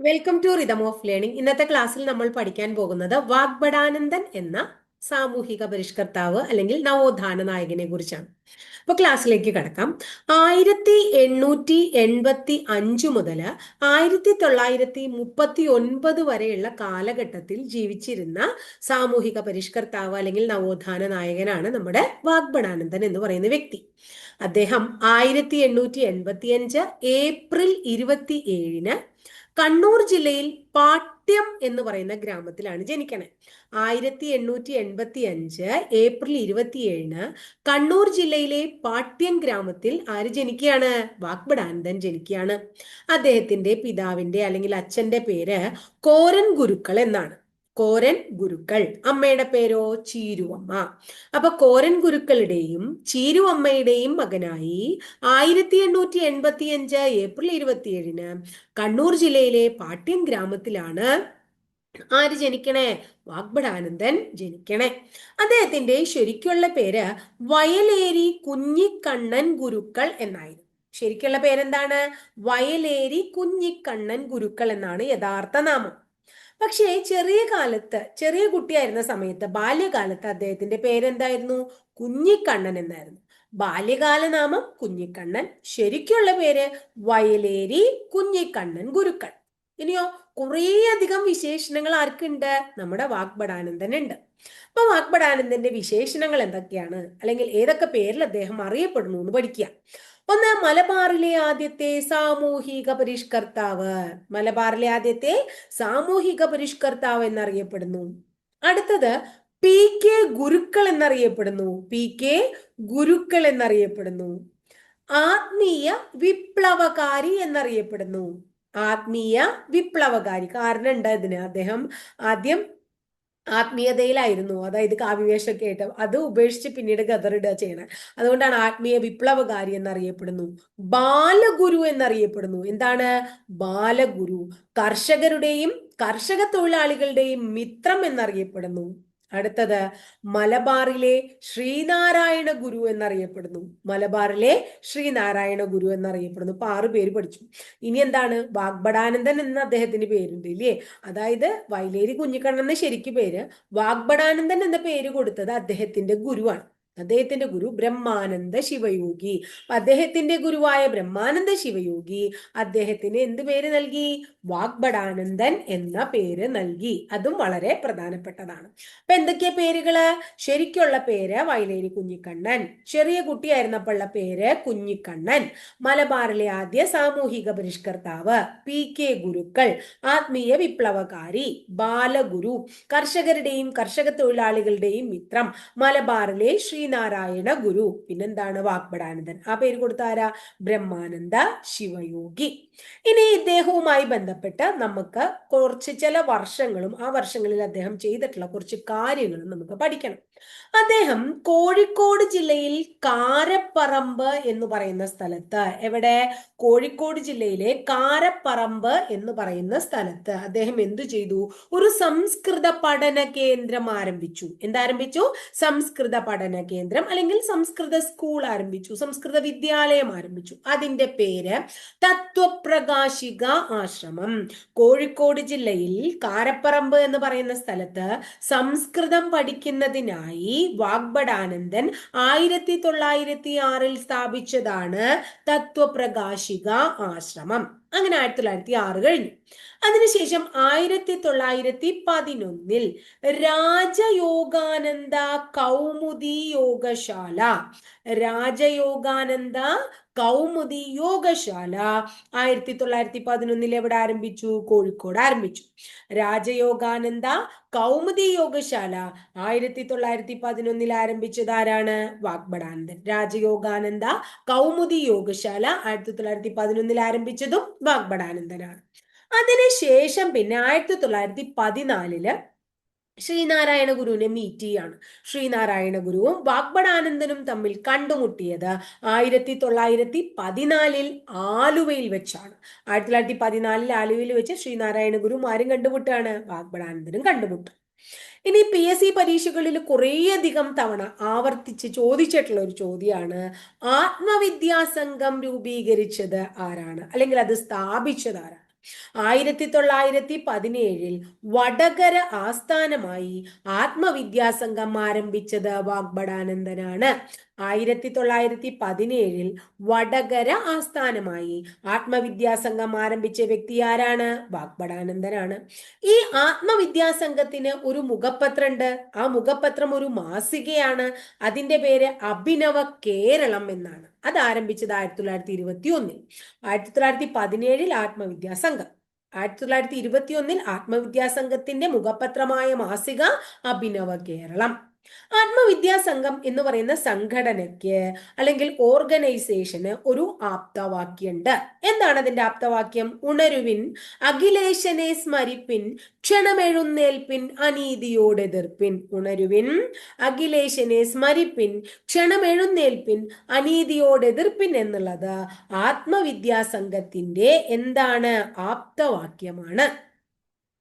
Welcome to rhythm of learning ഇന്നത്തെ ക്ലാസ്സിൽ നമ്മൾ പഠിക്കാൻ പോകുന്നത് വാഗ്ബടാനന്ദൻ എന്ന സാമൂഹിക പരിഷ്കർത്താവ് അല്ലെങ്കിൽ നവോത്ഥാന നായകനെ കുറിച്ചാണ്. അപ്പൊ ക്ലാസ്സിലേക്ക് കടക്കാം. ആയിരത്തി എണ്ണൂറ്റി എൺപത്തി അഞ്ചു മുതൽ ആയിരത്തി തൊള്ളായിരത്തി മുപ്പത്തി ഒൻപത് വരെയുള്ള കാലഘട്ടത്തിൽ ജീവിച്ചിരുന്ന സാമൂഹിക പരിഷ്കർത്താവ് അല്ലെങ്കിൽ നവോത്ഥാന നായകനാണ് നമ്മുടെ വാഗ്ബടാനന്ദൻ എന്ന് പറയുന്ന വ്യക്തി. അദ്ദേഹം ആയിരത്തി എണ്ണൂറ്റി എൺപത്തി അഞ്ച് ഏപ്രിൽ ഇരുപത്തി ഏഴിന് കണ്ണൂർ ജില്ലയിൽ പാട്യം എന്ന് പറയുന്ന ഗ്രാമത്തിലാണ് ജനിക്കണേ. ആയിരത്തി എണ്ണൂറ്റി എൺപത്തി അഞ്ച് ഏപ്രിൽ ഇരുപത്തിയേഴിന് കണ്ണൂർ ജില്ലയിലെ പാട്യം ഗ്രാമത്തിൽ ആര് ജനിക്കുകയാണ്? വാക്ബടാനന്ദൻ ജനിക്കുകയാണ്. അദ്ദേഹത്തിന്റെ പിതാവിന്റെ അല്ലെങ്കിൽ അച്ഛന്റെ പേര് കോരൻ ഗുരുക്കൾ എന്നാണ്. കോരൻ ഗുരുക്കൾ. അമ്മയുടെ പേരോ ചീരുവമ്മ. അപ്പൊ കോരൻ ഗുരുക്കളുടെയും ചീരുവമ്മയുടെയും മകനായി ആയിരത്തി എണ്ണൂറ്റി എൺപത്തി അഞ്ച് ഏപ്രിൽ ഇരുപത്തിയേഴിന് കണ്ണൂർ ജില്ലയിലെ പാട്യം ഗ്രാമത്തിലാണ് ആര് ജനിക്കണേ? വാഗ്ബടാനന്ദൻ ജനിക്കണേ. അദ്ദേഹത്തിന്റെ ശരിക്കുള്ള പേര് വയലേരി കുഞ്ഞിക്കണ്ണൻ ഗുരുക്കൾ എന്നായിരുന്നു. ശരിക്കുള്ള പേരെന്താണ്? വയലേരി കുഞ്ഞിക്കണ്ണൻ ഗുരുക്കൾ എന്നാണ് യഥാർത്ഥ നാമം. പക്ഷേ ചെറിയ കാലത്ത് ചെറിയ കുട്ടിയായിരുന്ന സമയത്ത് ബാല്യകാലത്ത് അദ്ദേഹത്തിന്റെ പേരെന്തായിരുന്നു? കുഞ്ഞിക്കണ്ണൻ എന്നായിരുന്നു. ബാല്യകാല നാമം കുഞ്ഞിക്കണ്ണൻ. ശരിക്കുള്ള പേര് വയലേരി കുഞ്ഞിക്കണ്ണൻ ഗുരുക്കൾ. ഇനിയോ കുറേ അധികം വിശേഷണങ്ങൾ ആർക്കുണ്ട്? നമ്മുടെ വാഗ്ബടാനന്ദൻ ഉണ്ട് അപ്പൊ വാഗ്ബടാനന്ദന്റെ വിശേഷണങ്ങൾ എന്തൊക്കെയാണ്? അല്ലെങ്കിൽ ഏതൊക്കെ പേരിൽ അദ്ദേഹം അറിയപ്പെടുന്നു എന്ന് പഠിക്കുക. ഒന്ന് മലബാറിലെ ആദ്യത്തെ സാമൂഹിക പരിഷ്കർത്താവ്. മലബാറിലെ ആദ്യത്തെ സാമൂഹിക പരിഷ്കർത്താവ് എന്നറിയപ്പെടുന്നു. അടുത്തത് പി കെ ഗുരുക്കൾ എന്നറിയപ്പെടുന്നു. പി കെ ഗുരുക്കൾ എന്നറിയപ്പെടുന്നു. ആത്മീയ വിപ്ലവകാരി എന്നറിയപ്പെടുന്നു. ആത്മീയ വിപ്ലവകാരി. കാരണം ഉണ്ട് ഇതിന്? അദ്ദേഹം ആദ്യം ആത്മീയതയിലായിരുന്നു. അതായത് കാവ്യവേഷമൊക്കെ ആയിട്ട്. അത് ഉപേക്ഷിച്ച് പിന്നീട് ഗതറിടുക ചെയ്യണം. അതുകൊണ്ടാണ് ആത്മീയ വിപ്ലവകാരി എന്നറിയപ്പെടുന്നു. ബാലഗുരു എന്നറിയപ്പെടുന്നു. എന്താണ്? ബാലഗുരു. കർഷകരുടെയും കർഷക തൊഴിലാളികളുടെയും മിത്രം എന്നറിയപ്പെടുന്നു. അടുത്തത് മലബാറിലെ ശ്രീനാരായണ ഗുരു എന്നറിയപ്പെടുന്നു. മലബാറിലെ ശ്രീനാരായണ ഗുരു എന്നറിയപ്പെടുന്നു. ഇപ്പൊ ആറ് പേര് പഠിച്ചു. ഇനി എന്താണ്? വാഗ്ബടാനന്ദൻ എന്ന അദ്ദേഹത്തിന് പേരുണ്ട് ഇല്ലേ? അതായത് വൈലേരി കുഞ്ഞിക്കണ്ണൻ ശരിക്കും പേര്. വാഗ്ബടാനന്ദൻ എന്ന പേര് കൊടുത്തത് അദ്ദേഹത്തിന്റെ ഗുരുവാണ്. അദ്ദേഹത്തിന്റെ ഗുരു ബ്രഹ്മാനന്ദ ശിവയോഗി. അപ്പൊ അദ്ദേഹത്തിന്റെ ഗുരുവായ ബ്രഹ്മാനന്ദ ശിവയോഗി അദ്ദേഹത്തിന് എന്ത് പേര് നൽകി? വാഗ്ബടാനന്ദൻ എന്ന പേര് നൽകി. അതും വളരെ പ്രധാനപ്പെട്ടതാണ്. അപ്പൊ എന്തൊക്കെയാ പേരുകൾ? ശരിക്കുള്ള പേര് വയലേരി കുഞ്ഞിക്കണ്ണൻ. ചെറിയ കുട്ടിയായിരുന്നപ്പോഴുള്ള പേര് കുഞ്ഞിക്കണ്ണൻ. മലബാറിലെ ആദ്യ സാമൂഹിക പരിഷ്കർത്താവ് പി കെ ഗുരുക്കൾ. ആത്മീയ വിപ്ലവകാരി ബാലഗുരു. കർഷകരുടെയും കർഷക തൊഴിലാളികളുടെയും മിത്രം. മലബാറിലെ ശ്രീനാരായണ ഗുരു. പിന്നെന്താണ് വാഗ്ബടാനന്ദൻ ആ പേര് കൊടുത്ത ആരാ ബ്രഹ്മാനന്ദ ശിവയോഗി. ഇനി ഇദ്ദേഹവുമായി ബന്ധപ്പെട്ട് നമുക്ക് കുറച്ച് ചില വർഷങ്ങളും ആ വർഷങ്ങളിൽ അദ്ദേഹം ചെയ്തിട്ടുള്ള കുറച്ച് കാര്യങ്ങളും നമുക്ക് പഠിക്കണം. അദ്ദേഹം കോഴിക്കോട് ജില്ലയിൽ കാരപ്പറമ്പ് എന്ന് പറയുന്ന സ്ഥലത്ത്. എവിടെ? കോഴിക്കോട് ജില്ലയിലെ കാരപ്പറമ്പ് എന്ന് പറയുന്ന സ്ഥലത്ത്. അദ്ദേഹം എന്തു ചെയ്തു? ഒരു സംസ്കൃത പഠന കേന്ദ്രം ആരംഭിച്ചു. എന്താരംഭിച്ചു? സംസ്കൃത പഠന കേന്ദ്രം അല്ലെങ്കിൽ സംസ്കൃത സ്കൂൾ ആരംഭിച്ചു. സംസ്കൃത വിദ്യാലയം ആരംഭിച്ചു. അതിന്റെ പേര് തത്വപ്രകാശിക ആശ്രമം. കോഴിക്കോട് ജില്ലയിൽ കാരപ്പറമ്പ് എന്ന് പറയുന്ന സ്ഥലത്ത് സംസ്കൃതം പഠിക്കുന്നതിനായി വാഗ്ബടാനന്ദൻ ആയിരത്തി തൊള്ളായിരത്തി ആറിൽ സ്ഥാപിച്ചതാണ് തത്വപ്രകാശിക ആശ്രമം. അങ്ങനെ ആയിരത്തി തൊള്ളായിരത്തി ആറ് കഴിഞ്ഞു. അതിനുശേഷം ആയിരത്തി തൊള്ളായിരത്തി പതിനൊന്നിൽ രാജയോഗാനന്ദ കൗമുദി യോഗശാല. രാജയോഗാനന്ദ കൗമുദി യോഗശാല ആയിരത്തി തൊള്ളായിരത്തി പതിനൊന്നിൽ എവിടെ ആരംഭിച്ചു? കോഴിക്കോട് ആരംഭിച്ചു. രാജയോഗാനന്ദ കൗമുദി യോഗശാല ആയിരത്തി തൊള്ളായിരത്തി പതിനൊന്നിൽ ആരംഭിച്ചത് ആരാണ്? വാഗ്ബടാനന്ദൻ രാജയോഗാനന്ദ കൗമുദി യോഗശാല ആയിരത്തി തൊള്ളായിരത്തി പതിനൊന്നിൽ ആരംഭിച്ചതും വാഗ്ബടാനന്ദനാണ് അതിനുശേഷം പിന്നെ ആയിരത്തി തൊള്ളായിരത്തി പതിനാലിൽ ശ്രീനാരായണ ഗുരുവിനെ മീറ്റ് ചെയ്യാണ്. ശ്രീനാരായണ ഗുരുവും വാഗ്ബടാനന്ദനും തമ്മിൽ കണ്ടുമുട്ടിയത് ആയിരത്തി തൊള്ളായിരത്തി പതിനാലിൽ ആലുവയിൽ വെച്ചാണ്. ആയിരത്തി തൊള്ളായിരത്തി പതിനാലിൽ ആലുവയിൽ വെച്ച് ശ്രീനാരായണ ഗുരുവും ആരും കണ്ടുമുട്ടാണ് വാഗ്ബടാനന്ദനും കണ്ടുമുട്ടും. ഇനി പി എസ് സി പരീക്ഷകളിൽ കുറേയധികം തവണ ആവർത്തിച്ച് ചോദിച്ചിട്ടുള്ള ഒരു ചോദ്യമാണ് ആത്മവിദ്യാസംഘം രൂപീകരിച്ചത് ആരാണ്? അല്ലെങ്കിൽ അത് സ്ഥാപിച്ചത് ആരാണ്? ആയിരത്തി തൊള്ളായിരത്തി പതിനേഴിൽ വടകര ആസ്ഥാനമായി ആത്മവിദ്യാസംഘം ആരംഭിച്ചത് വാഗ്ബടാനന്ദനാണ് ആയിരത്തി തൊള്ളായിരത്തി പതിനേഴിൽ വടകര ആസ്ഥാനമായി ആത്മവിദ്യാസംഘം ആരംഭിച്ച വ്യക്തി ആരാണ്? വാഗ്ബടാനന്ദനാണ് ഈ ആത്മവിദ്യാസംഘത്തിന് ഒരു മുഖപത്രമുണ്ട് ആ മുഖപത്രം ഒരു മാസികയാണ്. അതിന്റെ പേര് അഭിനവ കേരളം എന്നാണ്. അത് ആരംഭിച്ചത് ആയിരത്തി തൊള്ളായിരത്തി ഇരുപത്തി ഒന്നിൽ ആയിരത്തി തൊള്ളായിരത്തി പതിനേഴിൽ ആത്മവിദ്യാസംഘം. ആയിരത്തി തൊള്ളായിരത്തി ഇരുപത്തി ഒന്നിൽ ആത്മവിദ്യാസംഘത്തിന്റെ മുഖപത്രമായ മാസിക അഭിനവ കേരളം. ആത്മവിദ്യാസംഘം എന്ന് പറയുന്ന സംഘടനയ്ക്ക് അല്ലെങ്കിൽ ഓർഗനൈസേഷന് ഒരു ആപ്തവാക്യുണ്ട്. എന്താണ് അതിന്റെ ആപ്തവാക്യം? ഉണരുവിൻ അഖിലേശനെ സ്മരിപ്പിൻ ക്ഷണമെഴുന്നേൽപ്പിൻ അനീതിയോടെതിർപ്പിൻ. ഉണരുവിൻ അഖിലേശനെ സ്മരിപ്പിൻ ക്ഷണമെഴുന്നേൽപ്പിൻ അനീതിയോടെതിർപ്പിൻ എന്നുള്ളത് ആത്മവിദ്യാസംഘത്തിന്റെ എന്താണ്? ആപ്തവാക്യമാണ്.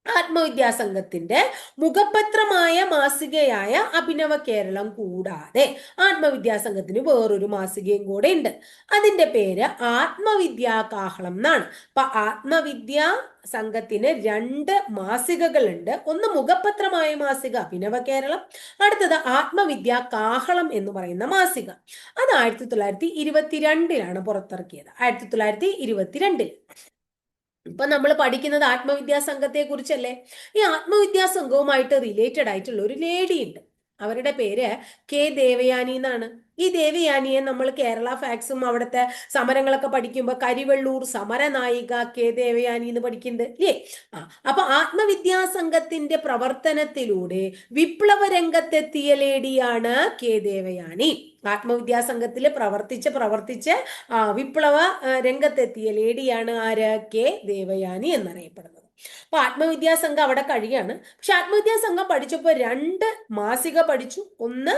ആത്മവിദ്യാസംഘത്തിന്റെ മുഖപത്രമായ മാസികയായ അഭിനവ കേരളം കൂടാതെ ആത്മവിദ്യാസംഘത്തിന് വേറൊരു മാസികയും കൂടെ ഉണ്ട്. അതിന്റെ പേര് ആത്മവിദ്യാ കാഹളം എന്നാണ്. അപ്പൊ ആത്മവിദ്യാ സംഘത്തിന് രണ്ട് മാസികകളുണ്ട്. ഒന്ന് മുഖപത്രമായ മാസിക അഭിനവ കേരളം. അടുത്തത് ആത്മവിദ്യാ കാഹളം എന്ന് പറയുന്ന മാസിക. അത് ആയിരത്തി തൊള്ളായിരത്തി ഇരുപത്തിരണ്ടിലാണ് പുറത്തിറക്കിയത്. ആയിരത്തി തൊള്ളായിരത്തി ഇരുപത്തിരണ്ടിൽ ഇപ്പൊ നമ്മൾ പഠിക്കുന്നത് ആത്മവിദ്യാസംഘത്തെ കുറിച്ചല്ലേ ഈ ആത്മവിദ്യാസംഘവുമായിട്ട് റിലേറ്റഡ് ആയിട്ടുള്ള ഒരു ലേഡി ഉണ്ട്. അവരുടെ പേര് കെ ദേവയാനി എന്നാണ്. ഈ ദേവയാനിയെ നമ്മൾ കേരള ഫാക്സും അവിടുത്തെ സമരങ്ങളൊക്കെ പഠിക്കുമ്പോൾ കരിവെള്ളൂർ സമരനായിക കെ ദേവയാനി എന്ന് പഠിക്കുന്നുണ്ട് ഇല്ലേ? ആ അപ്പൊ ആത്മവിദ്യാസംഘത്തിന്റെ പ്രവർത്തനത്തിലൂടെ വിപ്ലവ രംഗത്തെത്തിയ ലേഡിയാണ് കെ ദേവയാനി. ആത്മവിദ്യാസംഘത്തിൽ പ്രവർത്തിച്ച് പ്രവർത്തിച്ച് വിപ്ലവ രംഗത്തെത്തിയ ലേഡിയാണ് ആര്? കെ ദേവയാനി എന്നറിയപ്പെടുന്നത്. അപ്പൊ ആത്മവിദ്യാ സംഘം അവിടെ കഴിയാണ്. പക്ഷെ ആത്മവിദ്യാ സംഘം പഠിച്ചപ്പോൾ രണ്ട് മാസിക പഠിച്ചു. ഒന്ന്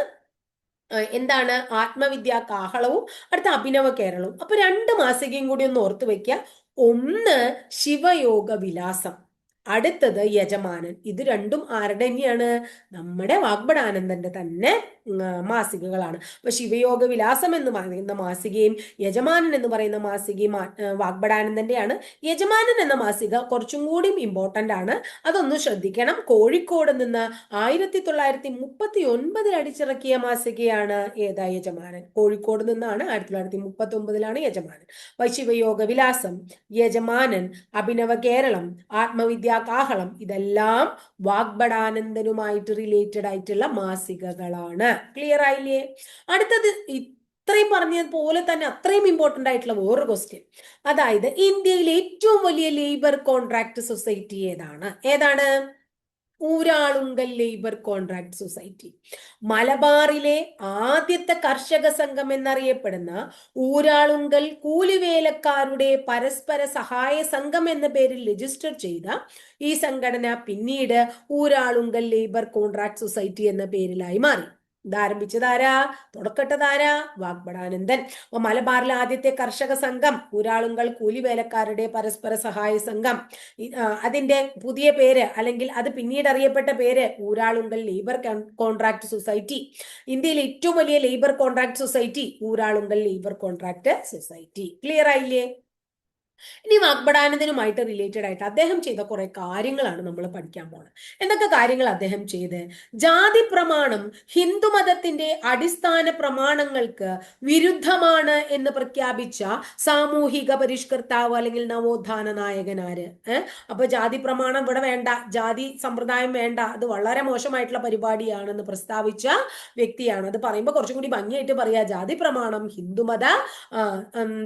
എന്താണ് ആത്മവിദ്യാ കാഹളവും അടുത്ത അഭിനവ കേരളവും. അപ്പൊ രണ്ട് മാസികയും കൂടി ഒന്ന് ഓർത്തു വെക്കുക ഒന്ന് ശിവയോഗ വിലാസം. അടുത്തത് യജമാനൻ. ഇത് രണ്ടും ആരുടെ തന്നെയാണ്? നമ്മുടെ വാഗ്ബടാനന്ദന്റെ തന്നെ മാസികകളാണ്. അപ്പൊ ശിവയോഗ വിലാസം എന്ന് പറയുന്ന മാസികയും യജമാനൻ എന്ന് പറയുന്ന മാസികയും വാഗ്ബടാനന്ദന്റെയാണ്. യജമാനൻ എന്ന മാസിക കുറച്ചും കൂടി ഇമ്പോർട്ടന്റ് ആണ്. അതൊന്ന് ശ്രദ്ധിക്കണം. കോഴിക്കോട് നിന്ന് ആയിരത്തി തൊള്ളായിരത്തി മുപ്പത്തി ഒൻപതിൽ അടിച്ചിറക്കിയ മാസികയാണ് ഏതാ യജമാനൻ? കോഴിക്കോട് നിന്നാണ് ആയിരത്തി തൊള്ളായിരത്തി മുപ്പത്തി ഒമ്പതിലാണ് യജമാനൻ. അപ്പൊ ശിവയോഗ വിലാസം യജമാനൻ അഭിനവ കേരളം ആത്മവിദ്യ കാഹളം ഇതെല്ലാം വാഗ്ബടാനന്ദനുമായിട്ട് റിലേറ്റഡ് ആയിട്ടുള്ള മാസികകളാണ്. ക്ലിയർ ആയില്ലേ? അടുത്തത് ഇത്രയും പറഞ്ഞതുപോലെ തന്നെ അത്രയും ഇമ്പോർട്ടന്റ് ആയിട്ടുള്ള വേറൊരു ക്വസ്റ്റ്യൻ അതായത് ഇന്ത്യയിലെ ഏറ്റവും വലിയ ലേബർ കോൺട്രാക്ട് സൊസൈറ്റി ഏതാണ്? ഏതാണ്? ഊരാളുങ്കൽ ലേബർ കോൺട്രാക്ട് സൊസൈറ്റി മലബാറിലെ ആദ്യത്തെ കർഷക സംഘം എന്നറിയപ്പെടുന്ന ഊരാളുങ്കൽ കൂലിവേലക്കാരുടെ പരസ്പര സഹായ സംഘം എന്ന പേരിൽ രജിസ്റ്റർ ചെയ്ത ഈ സംഘടന പിന്നീട് ഊരാളുങ്കൽ ലേബർ കോൺട്രാക്ട് സൊസൈറ്റി എന്ന പേരിലായി മാറി. ഇതാരംഭിച്ചതാരാ തുടക്കട്ടതാരാ വാഗ്ബടാനന്ദൻ അപ്പൊ മലബാറിലെ ആദ്യത്തെ കർഷക സംഘം ഊരാളുങ്കൾ കൂലിവേലക്കാരുടെ പരസ്പര സഹായ സംഘം. അതിന്റെ പുതിയ പേര് അല്ലെങ്കിൽ അത് പിന്നീട് അറിയപ്പെട്ട പേര് ഊരാളുങ്കൽ ലേബർ കോൺട്രാക്ട് സൊസൈറ്റി. ഇന്ത്യയിലെ ഏറ്റവും വലിയ labour contract society Uralungal labour contract society. Clear ആയില്ലേ? ഇനി അക്ബടാനന്ദനുമായിട്ട് റിലേറ്റഡ് ആയിട്ട് അദ്ദേഹം ചെയ്ത കുറെ കാര്യങ്ങളാണ് നമ്മൾ പഠിക്കാൻ പോകുന്നത് എന്തൊക്കെ കാര്യങ്ങൾ അദ്ദേഹം ചെയ്ത്? ജാതി പ്രമാണം ഹിന്ദുമതത്തിന്റെ അടിസ്ഥാന പ്രമാണങ്ങൾക്ക് വിരുദ്ധമാണ് എന്ന് പ്രഖ്യാപിച്ച സാമൂഹിക പരിഷ്കർത്താവ് അല്ലെങ്കിൽ നവോത്ഥാന നായകനാര് അപ്പൊ ജാതി പ്രമാണം ഇവിടെ വേണ്ട ജാതി സമ്പ്രദായം വേണ്ട അത് വളരെ മോശമായിട്ടുള്ള പരിപാടിയാണെന്ന് പ്രസ്താവിച്ച വ്യക്തിയാണ്. അത് പറയുമ്പോൾ കുറച്ചും കൂടി ഭംഗിയായിട്ട് പറയാ ജാതി പ്രമാണം ഹിന്ദുമത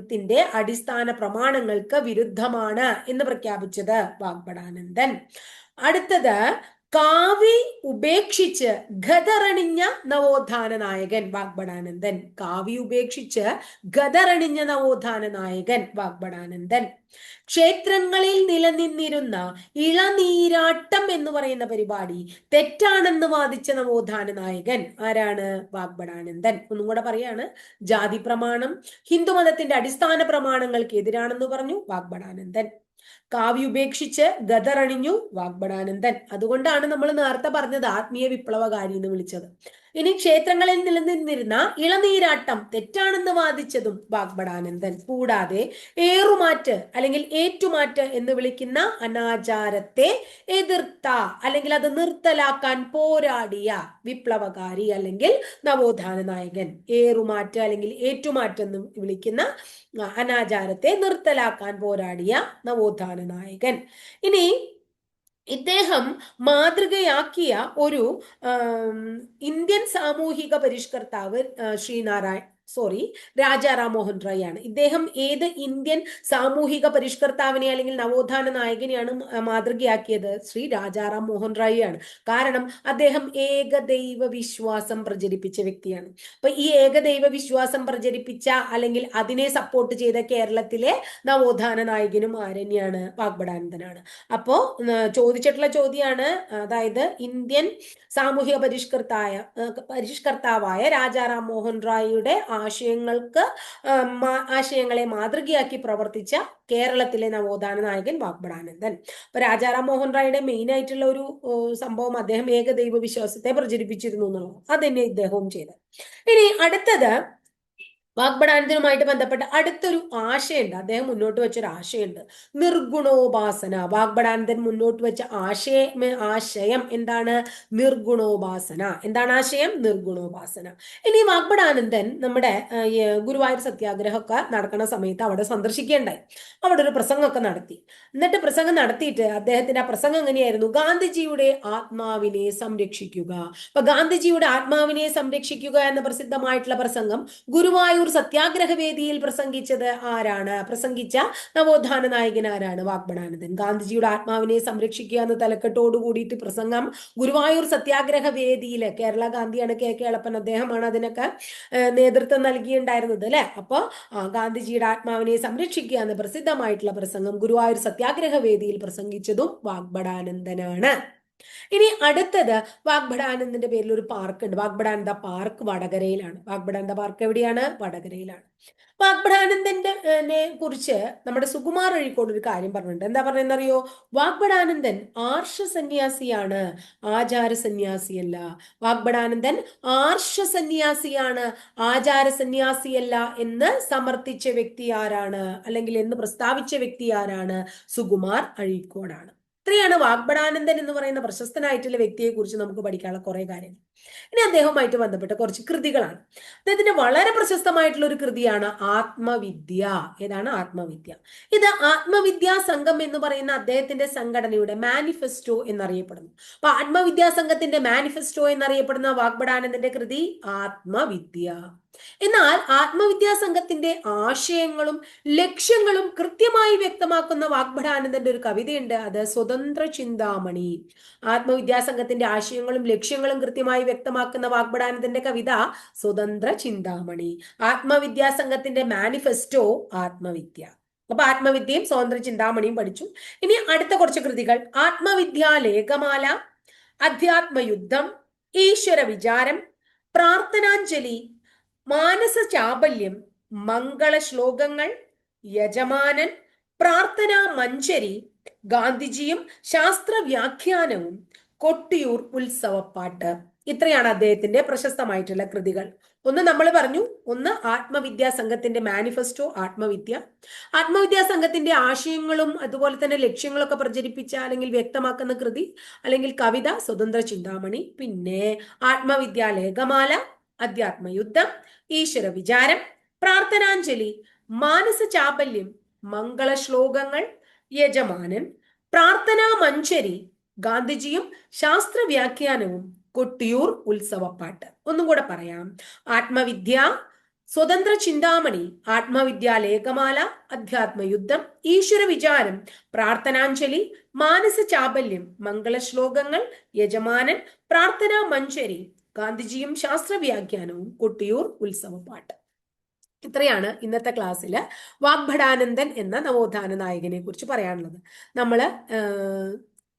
ത്തിന്റെ അടിസ്ഥാന പ്രമാണങ്ങൾ ധർമ്മങ്ങൾക്ക് വിരുദ്ധമാണ് എന്ന് പ്രഖ്യാപിച്ചത് വാഗ്ബടാനന്ദൻ അടുത്തത് കാവി ഉപേക്ഷിച്ച് ഗതറണിഞ്ഞ നവോത്ഥാന നായകൻ വാഗ്ബടാനന്ദൻ. കാവി ഉപേക്ഷിച്ച് ഗതറണിഞ്ഞ നവോത്ഥാന നായകൻ വാഗ്ബടാനന്ദൻ. ക്ഷേത്രങ്ങളിൽ നിലനിന്നിരുന്ന ഇളനീരാട്ടം എന്ന് പറയുന്ന പരിപാടി തെറ്റാണെന്ന് വാദിച്ച നവോത്ഥാന നായകൻ ആരാണ്? വാഗ്ബടാനന്ദൻ. ഒന്നും കൂടെ പറയാണ്. ജാതി പ്രമാണം ഹിന്ദുമതത്തിന്റെ അടിസ്ഥാന പ്രമാണങ്ങൾക്ക് എതിരാണെന്ന് പറഞ്ഞു വാഗ്ബടാനന്ദൻ. കാവ്യ ഉപേക്ഷിച്ച് ഗതറണിഞ്ഞു വാഗ്ബടാനന്ദൻ അതുകൊണ്ടാണ് നമ്മൾ നേരത്തെ പറഞ്ഞത് ആത്മീയ വിപ്ലവകാരി എന്ന് വിളിച്ചത്. ഇനി ക്ഷേത്രങ്ങളിൽ നിലനിന്നിരുന്ന ഇളനീരാട്ടം തെറ്റാണെന്ന് വാദിച്ചതും വാഗ്ബടാനന്ദൻ കൂടാതെ ഏറുമാറ്റ് അല്ലെങ്കിൽ ഏറ്റുമാറ്റ് എന്ന് വിളിക്കുന്ന അനാചാരത്തെ എതിർത്ത അല്ലെങ്കിൽ അത് നിർത്തലാക്കാൻ പോരാടിയ വിപ്ലവകാരി അല്ലെങ്കിൽ നവോത്ഥാന നായകൻ. ഏറുമാറ്റ് അല്ലെങ്കിൽ ഏറ്റുമാറ്റ് എന്ന് വിളിക്കുന്ന അനാചാരത്തെ നിർത്തലാക്കാൻ പോരാടിയ നവോത്ഥാന നായകൻ ഇനി ഇദ്ദേഹം മാതൃകയാക്കിയ ഒരു ഇന്ത്യൻ സാമൂഹിക പരിഷ്കർത്താവ് ശ്രീനാരായൺ സോറി രാജാ റാംമോഹൻ റോയ് ആണ്. ഇദ്ദേഹം ഏത് ഇന്ത്യൻ സാമൂഹിക പരിഷ്കർത്താവിനെ അല്ലെങ്കിൽ നവോത്ഥാന നായകനെയാണ് മാതൃകയാക്കിയത്? ശ്രീ രാജാറാം മോഹൻ റോയ് ആണ്. കാരണം അദ്ദേഹം ഏകദൈവ വിശ്വാസം പ്രചരിപ്പിച്ച വ്യക്തിയാണ്. അപ്പൊ ഈ ഏകദൈവ വിശ്വാസം പ്രചരിപ്പിച്ച അല്ലെങ്കിൽ അതിനെ സപ്പോർട്ട് ചെയ്ത കേരളത്തിലെ നവോത്ഥാന നായകനും ആരന്യാണ്? വാഗ്ബടാനന്ദനാണ് അപ്പോ ചോദിച്ചിട്ടുള്ള ചോദ്യമാണ് അതായത് ഇന്ത്യൻ സാമൂഹിക പരിഷ്കർത്തായ പരിഷ്കർത്താവായ രാജാറാം മോഹൻ റായിയുടെ ആശയങ്ങൾക്ക് ആശയങ്ങളെ മാതൃകയാക്കി പ്രവർത്തിച്ച കേരളത്തിലെ നവോത്ഥാന നായകൻ വാഗ്ബടാനന്ദൻ അപ്പൊ രാജാറാം മോഹൻ റായുടെ മെയിൻ ആയിട്ടുള്ള ഒരു സംഭവം അദ്ദേഹം ഏകദൈവ വിശ്വാസത്തെ പ്രചരിപ്പിച്ചിരുന്നു എന്നുള്ളത് അതന്നെ ഇദ്ദേഹവും ചെയ്തത്. ഇനി അടുത്തത് വാഗ്ബടാനന്ദനുമായിട്ട് ബന്ധപ്പെട്ട അടുത്തൊരു ആശയുണ്ട്. അദ്ദേഹം മുന്നോട്ട് വെച്ചൊരു ആശയുണ്ട്. നിർഗുണോപാസന. വാഗ്ബടാനന്ദൻ മുന്നോട്ട് വെച്ച ആശയ ആശയം എന്താണ്? നിർഗുണോപാസന. എന്താണ് ആശയം? നിർഗുണോപാസന. ഇനി വാഗ്ബടാനന്ദൻ നമ്മുടെ ഗുരുവായൂർ സത്യാഗ്രഹമൊക്കെ നടക്കുന്ന സമയത്ത് അവിടെ സന്ദർശിക്കേണ്ടായി. അവിടെ ഒരു പ്രസംഗമൊക്കെ നടത്തി. എന്നിട്ട് പ്രസംഗം നടത്തിയിട്ട് അദ്ദേഹത്തിന്റെ ആ പ്രസംഗം എങ്ങനെയായിരുന്നു? ഗാന്ധിജിയുടെ ആത്മാവിനെ സംരക്ഷിക്കുക. അപ്പൊ ഗാന്ധിജിയുടെ ആത്മാവിനെ സംരക്ഷിക്കുക എന്ന പ്രസിദ്ധമായിട്ടുള്ള പ്രസംഗം ഗുരുവായൂർ തൃശൂർ സത്യാഗ്രഹ വേദിയിൽ പ്രസംഗിച്ചത് ആരാണ്? പ്രസംഗിച്ച നവോത്ഥാന നായകൻ ആരാണ്? വാഗ്ബടാനന്ദൻ ഗാന്ധിജിയുടെ ആത്മാവിനെ സംരക്ഷിക്കുക എന്ന തലക്കെട്ടോട് കൂടിയിട്ട് പ്രസംഗം ഗുരുവായൂർ സത്യാഗ്രഹ വേദിയിൽ കേരള ഗാന്ധിയാണ് കെ. കേളപ്പൻ അദ്ദേഹമാണ് അതിനൊക്കെ നേതൃത്വം നൽകിയിട്ടുണ്ടായിരുന്നത് അല്ലെ? അപ്പൊ ഗാന്ധിജിയുടെ ആത്മാവിനെ സംരക്ഷിക്കുക എന്ന പ്രസിദ്ധമായിട്ടുള്ള പ്രസംഗം ഗുരുവായൂർ സത്യാഗ്രഹ വേദിയിൽ പ്രസംഗിച്ചതും വാഗ്ബടാനന്ദനാണ് ഇനി അടുത്തത് വാഗ്ഭടാനന്ദന്റെ പേരിൽ ഒരു പാർക്ക് ഉണ്ട്. വാഗ്ഭടാനന്ദ പാർക്ക് വടകരയിലാണ്. വാഗ്ഭടാനന്ദ പാർക്ക് എവിടെയാണ്? വടകരയിലാണ്. വാഗ്ഭടാനന്ദന്റെ കുറിച്ച് നമ്മുടെ സുകുമാർ അഴിക്കോട് ഒരു കാര്യം പറഞ്ഞിട്ടുണ്ട്. എന്താ പറഞ്ഞെന്നറിയോ വാഗ്ഭടാനന്ദൻ ആർഷ സന്യാസിയാണ് ആചാര സന്യാസിയല്ല വാഗ്ഭടാനന്ദൻ ആർഷ സന്യാസിയാണ് ആചാര സന്യാസിയല്ല എന്ന് സമർത്ഥിച്ച വ്യക്തി ആരാണ്? അല്ലെങ്കിൽ എന്ന് പ്രസ്താവിച്ച വ്യക്തി ആരാണ്? സുകുമാർ അഴീക്കോടാണ്. ഇത്രയാണ് വാഗ്ബടാനന്ദൻ എന്ന് പറയുന്ന പ്രശസ്തനായിട്ടുള്ള വ്യക്തിയെ കുറിച്ച് നമുക്ക് പഠിക്കാനുള്ള കുറെ കാര്യങ്ങൾ. ഇനി അദ്ദേഹവുമായിട്ട് ബന്ധപ്പെട്ട കുറച്ച് കൃതികളാണ്. അദ്ദേഹത്തിന്റെ വളരെ പ്രശസ്തമായിട്ടുള്ള ഒരു കൃതിയാണ് ആത്മവിദ്യ. ഏതാണ് ആത്മവിദ്യ? ഇത് ആത്മവിദ്യാ സംഘം എന്ന് പറയുന്ന അദ്ദേഹത്തിന്റെ സംഘടനയുടെ മാനിഫെസ്റ്റോ എന്നറിയപ്പെടുന്നു. അപ്പൊ ആത്മവിദ്യാ സംഘത്തിന്റെ മാനിഫെസ്റ്റോ എന്നറിയപ്പെടുന്ന വാഗ്ബടാനന്ദന്റെ കൃതി ആത്മവിദ്യ. എന്നാൽ ആത്മവിദ്യാ സംഘത്തിന്റെ ആശയങ്ങളും ലക്ഷ്യങ്ങളും കൃത്യമായി വ്യക്തമാക്കുന്ന വാഗ്ഭടാനന്ദന്റെ ഒരു കവിതയുണ്ട്. അത് സ്വതന്ത്ര ചിന്താമണി. ആത്മവിദ്യാ സംഘത്തിന്റെ ആശയങ്ങളും ലക്ഷ്യങ്ങളും കൃത്യമായി വ്യക്തമാക്കുന്ന വാഗ്ഭടാനന്ദന്റെ കവിത സ്വതന്ത്ര ചിന്താമണി. ആത്മവിദ്യാ സംഘത്തിന്റെ മാനിഫെസ്റ്റോ ആത്മവിദ്യ. അപ്പൊ ആത്മവിദ്യയും സ്വതന്ത്ര ചിന്താമണിയും പഠിച്ചു. ഇനി അടുത്ത കുറച്ച് കൃതികൾ. ആത്മവിദ്യ ലേഖമാല അധ്യാത്മയുദ്ധം ഈശ്വര വിചാരം പ്രാർത്ഥനാഞ്ജലി മാനസ ചാബല്യം മംഗള ശ്ലോകങ്ങൾ യജമാനൻ പ്രാർത്ഥനാ മഞ്ചരി ഗാന്ധിജിയും ശാസ്ത്ര വ്യാഖ്യാനവും കൊട്ടിയൂർ ഉത്സവപ്പാട്ട്. ഇത്രയാണ് അദ്ദേഹത്തിന്റെ പ്രശസ്തമായിട്ടുള്ള കൃതികൾ. ഒന്ന് നമ്മൾ പറഞ്ഞു ഒന്ന് ആത്മവിദ്യാ സംഘത്തിന്റെ മാനിഫെസ്റ്റോ ആത്മവിദ്യ. ആത്മവിദ്യാ സംഘത്തിന്റെ ആശയങ്ങളും അതുപോലെ തന്നെ ലക്ഷ്യങ്ങളൊക്കെ പ്രചരിപ്പിച്ച അല്ലെങ്കിൽ വ്യക്തമാക്കുന്ന കൃതി അല്ലെങ്കിൽ കവിത സ്വതന്ത്ര ചിന്താമണി പിന്നെ ആത്മവിദ്യാ ലേഖമാല അധ്യാത്മയുദ്ധം ഈശ്വര വിചാരം പ്രാർത്ഥനാഞ്ജലി മാനസ ചാബല്യം മംഗള ശ്ലോകങ്ങൾ യജമാനൻ പ്രാർത്ഥനാ മഞ്ചരി ഗാന്ധിജിയും ശാസ്ത്ര വ്യാഖ്യാനവും കൊട്ടിയൂർ ഉത്സവപ്പാട്ട്. ഒന്നും കൂടെ പറയാം. ആത്മവിദ്യ സ്വതന്ത്ര ചിന്താമണി ആത്മവിദ്യ ലേഖമാല അധ്യാത്മയുദ്ധം ഈശ്വര വിചാരം പ്രാർത്ഥനാഞ്ജലി മാനസ ചാബല്യം മംഗളശ്ലോകങ്ങൾ യജമാനൻ പ്രാർത്ഥനാ മഞ്ചരി ഗാന്ധിജിയും ശാസ്ത്രവ്യാഖ്യാനവും കൊട്ടിയൂർ ഉത്സവപ്പാട്ട് ഇത്രയാണ് ഇന്നത്തെ ക്ലാസ്സിൽ വാഗ്ഭടാനന്ദൻ എന്ന നവോത്ഥാന നായകനെ കുറിച്ച് പറയാനുള്ളത്. നമ്മൾ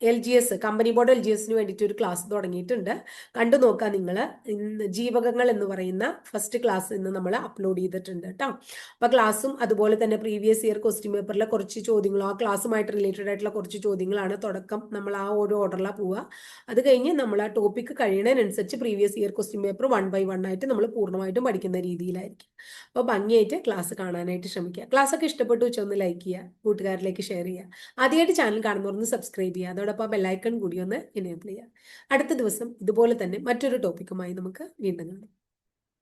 L G S company board L G എസിന് വേണ്ടിയിട്ട് ഒരു ക്ലാസ് തുടങ്ങിയിട്ടുണ്ട്. കണ്ടു നോക്കാം നിങ്ങൾ ഇന്ന് ജീവകങ്ങൾ എന്ന് പറയുന്ന ഫസ്റ്റ് ക്ലാസ് ഇന്ന് നമ്മൾ അപ്ലോഡ് ചെയ്തിട്ടുണ്ട് കേട്ടോ അപ്പോൾ ക്ലാസ്സും അതുപോലെ തന്നെ പ്രീവിയസ് ഇയർ ക്വസ്റ്റ്യൻ പേപ്പറിലെ കുറച്ച് ചോദ്യങ്ങളും ആ ക്ലാസ്സുമായിട്ട് റിലേറ്റഡ് ആയിട്ടുള്ള കുറച്ച് ചോദ്യങ്ങളാണ് തുടക്കം. നമ്മൾ ആ ഒരു ഓർഡറിലാണ് പോവുക അത് കഴിഞ്ഞ് നമ്മൾ ആ topic കഴിയുന്നതിനനുസരിച്ച് previous year question paper one by one ആയിട്ട് നമ്മൾ പൂർണമായിട്ടും പഠിക്കുന്ന രീതിയിലായിരിക്കും. അപ്പോൾ ഭംഗിയായിട്ട് ക്ലാസ് കാണാനായിട്ട് ശ്രമിക്കുക. ക്ലാസ് ഒക്കെ ഇഷ്ടപ്പെട്ടു വെച്ചാൽ ഒന്ന് ലൈക്ക് ചെയ്യുക കൂട്ടുകാരിലേക്ക് ഷെയർ ചെയ്യുക. ആദ്യമായിട്ട് ചാനൽ കാണുന്നവർ സബ്സ്ക്രൈബ് ചെയ്യുക. അതോടൊപ്പം ബെല്ലൈക്കൺ കൂടി ഒന്ന് എനേബിൾ ചെയ്യുക. അടുത്ത ദിവസം ഇതുപോലെ തന്നെ മറ്റൊരു ടോപ്പിക്കുമായി നമുക്ക് വീണ്ടും കാണാം.